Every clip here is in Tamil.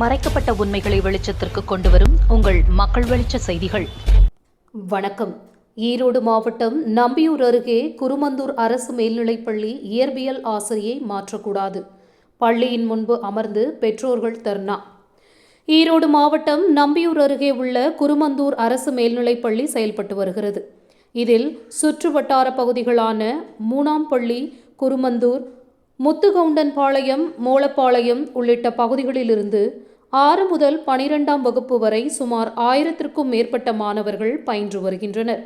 மறைக்கப்பட்ட உண்மைகளை வெளிச்சத்திற்கு கொண்டுவரும் உங்கள் மக்கள் வெளிச்ச செய்திகள். வணக்கம். ஈரோடு மாவட்டம் நம்பியூர் அருகே குருமந்தூர் அரசு மேல்நிலைப்பள்ளி இயற்பியல் ஆசிரியை மாற்றக்கூடாது. பள்ளியின் முன்பு அமர்ந்து பெற்றோர்கள் தர்ணா. ஈரோடு மாவட்டம் நம்பியூர் அருகே உள்ள குருமந்தூர் அரசு மேல்நிலைப்பள்ளி செயல்பட்டு வருகிறது. இதில் சுற்று வட்டார பகுதிகளான மூணாம்பள்ளி குருமந்தூர் முத்துகவுண்டன்பாளையம் மோளப்பாளையம் உள்ளிட்ட பகுதிகளிலிருந்து ஆறு முதல் பனிரெண்டாம் வகுப்பு வரை சுமார் ஆயிரத்திற்கும் மேற்பட்ட மாணவர்கள் பயின்று வருகின்றனர்.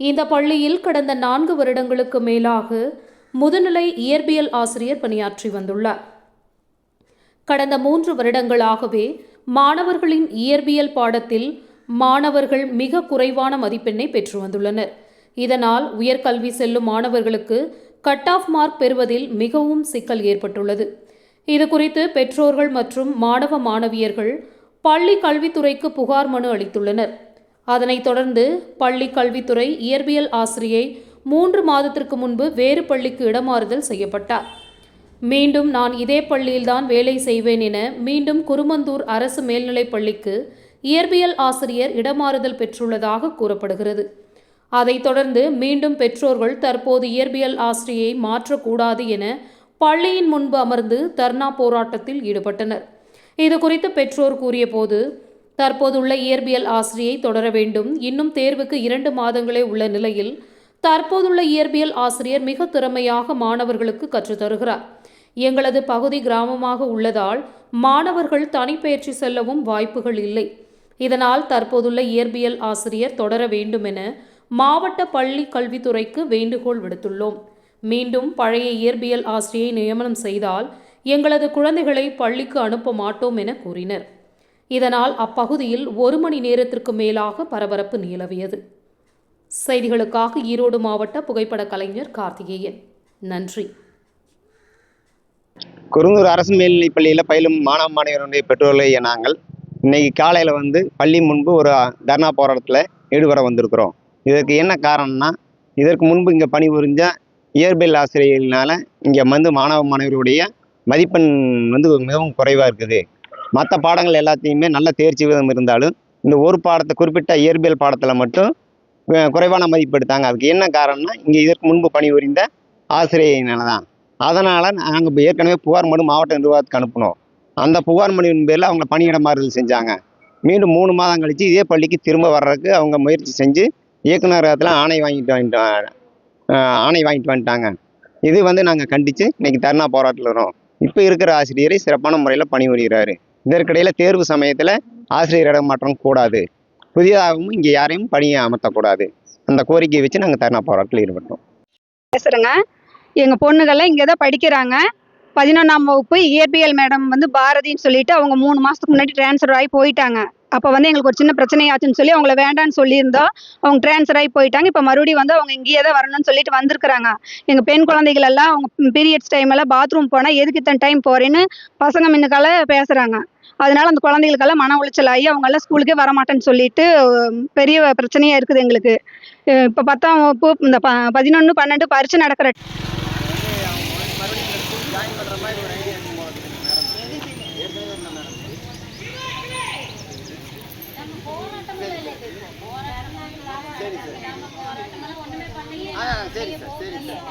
இந்த பள்ளியில் கடந்த நான்கு வருடங்களுக்கு மேலாக முதுநிலை இயற்பியல் ஆசிரியர் பணியாற்றி வந்துள்ளார். கடந்த மூன்று வருடங்களாகவே மாணவர்களின் இயற்பியல் பாடத்தில் மாணவர்கள் மிக குறைவான மதிப்பெண்ணை பெற்று வந்துள்ளனர். இதனால் உயர்கல்வி செல்லும் மாணவர்களுக்கு கட் ஆஃப் மார்க் பெறுவதில் மிகவும் சிக்கல் ஏற்பட்டுள்ளது. இது குறித்து பெற்றோர்கள் மற்றும் மாணவ மாணவியர்கள் பள்ளி கல்வித்துறைக்கு புகார் மனு அளித்துள்ளனர். அதனைத் தொடர்ந்து பள்ளி கல்வித்துறை இயற்பியல் ஆசிரியை மூன்று மாதத்திற்கு முன்பு வேறு பள்ளிக்கு இடமாறுதல் செய்யப்பட்டார். மீண்டும் நான் இதே பள்ளியில்தான் வேலை செய்வேன் என மீண்டும் குருமந்தூர் அரசு மேல்நிலைப் பள்ளிக்கு இயற்பியல் ஆசிரியர் இடமாறுதல் பெற்றுள்ளதாக கூறப்படுகிறது. அதைத் தொடர்ந்து மீண்டும் பெற்றோர்கள் தற்போது இயற்பியல் ஆசிரியை மாற்றக்கூடாது என பள்ளியின் முன்பு அமர்ந்து தர்ணா போராட்டத்தில் ஈடுபட்டனர். இது குறித்து பெற்றோர் கூறியபோது தற்போதுள்ள இயற்பியல் ஆசிரியை தொடர வேண்டும். இன்னும் தேர்வுக்கு இரண்டு மாதங்களே உள்ள நிலையில் தற்போதுள்ள இயற்பியல் ஆசிரியர் மிக திறமையாக மாணவர்களுக்கு கற்றுத்தருகிறார் எங்களது பகுதி கிராமமாக உள்ளதால் மாணவர்கள் தனிப்பயிற்சி செல்லவும் வாய்ப்புகள் இல்லை. இதனால் தற்போதுள்ள இயற்பியல் ஆசிரியர் தொடர வேண்டும் என மாவட்ட பள்ளி கல்வித்துறைக்கு வேண்டுகோள் விடுத்துள்ளோம். மீண்டும் பழைய இயற்பியல் ஆசிரியை நியமனம் செய்தால் எங்களது குழந்தைகளை பள்ளிக்கு அனுப்ப மாட்டோம் என கூறினர். இதனால் அப்பகுதியில் ஒரு மணி நேரத்திற்கு மேலாக பரபரப்பு நிலவியது. செய்திகளுக்காக ஈரோடு மாவட்ட புகைப்பட கலைஞர் கார்த்திகேயன். நன்றி. குருந்தூர் அரசு மேல்நிலைப் பள்ளியில் பயிலும் மாணவ மாணவியருடைய பெற்றோர்களை நாங்கள் இன்னைக்கு காலையில் வந்து பள்ளி முன்பு ஒரு தர்ணா போராட்டத்தில் ஈடுபட வந்திருக்கிறோம். இதற்கு என்ன காரணம்னா இதற்கு முன்பு இங்கே பணிபுரிஞ்ச இயற்பியல் ஆசிரியர்களால் இங்கே வந்து மாணவ மாணவர்களுடைய மதிப்பெண் வந்து மிகவும் குறைவாக இருக்குது. மற்ற பாடங்கள் எல்லாத்தையுமே நல்ல தேர்ச்சி விதம் இருந்தாலும் இந்த ஒரு பாடத்தை குறிப்பிட்ட இயற்பியல் பாடத்தில் மட்டும் குறைவான மதிப்பு எடுத்தாங்க அதுக்கு என்ன காரணம்னா இங்கே இதற்கு முன்பு பணிபுரிந்த ஆசிரியர்னால தான் அதனால் நாங்கள் இப்போ ஏற்கனவே புகார் மனு மாவட்ட நிர்வாகத்துக்கு அனுப்பினோம். அந்த புகார் மனுவின் பேரில் அவங்க பணியிட மாறுதல் செஞ்சாங்க. மீண்டும் மூணு மாதம் கழித்து இதே பள்ளிக்கு திரும்ப வர்றதுக்கு அவங்க முயற்சி செஞ்சு இயக்குநரகத்தில் ஆணை வாங்கிட்டு வாங்கிட்டு ஆணை வாங்கிட்டு வந்துட்டாங்க. இது வந்து நாங்கள் கண்டித்து இன்னைக்கு தர்ணா போராட்டத்தில் வரோம். இப்போ இருக்கிற ஆசிரியரை சிறப்பான முறையில் பணிபுரிகிறாரு இதற்கிடையில் தேர்வு சமயத்தில் ஆசிரியர் இடமாற்றம் கூடாது. புதியதாகவும் இங்கே யாரையும் பணியை அமர்த்தக்கூடாது. அந்த கோரிக்கையை வச்சு நாங்கள் தர்ணா போராட்டத்தில் ஈடுபட்டோம். பேசுகிறேங்க எங்கள் பொண்ணுகள்லாம் இங்கே தான் படிக்கிறாங்க. பதினொன்றாம் வகுப்பு இயற்பியல் மேடம் வந்து பாரதின்னு சொல்லிட்டு அவங்க மூணு மாதத்துக்கு முன்னாடி ட்ரான்ஸ்ஃபர் ஆகி போயிட்டாங்க. அப்போ வந்து எங்களுக்கு ஒரு சின்ன பிரச்சனையாச்சுன்னு சொல்லி அவங்கள வேண்டான்னு சொல்லியிருந்தோம் அவங்க ட்ரான்ஸ்ஃபர் ஆகி போயிட்டாங்க. இப்போ மறுபடியும் வந்து அவங்க இங்கேயே தான் வரணும்னு சொல்லிட்டு வந்திருக்கிறாங்க. எங்கள் பெண் குழந்தைகள் எல்லாம் அவங்க பீரியட்ஸ் டைம் எல்லாம் பாத்ரூம் போனால் எதுக்கு இத்தனை டைம் போகிறேன்னு பசங்க முன்னுக்கால பேசுகிறாங்க அதனால அந்த குழந்தைகளுக்கெல்லாம் மன உளைச்சல் ஆகி அவங்க எல்லாம் ஸ்கூலுக்கே வரமாட்டேன்னு சொல்லிட்டு பெரிய பிரச்சனையாக இருக்குது எங்களுக்கு. இப்போ பத்தாம் வகுப்பு இந்த ப பதினொன்று பன்னெண்டு பரிச்சு நடக்கிற சரி சார் சரி சார்.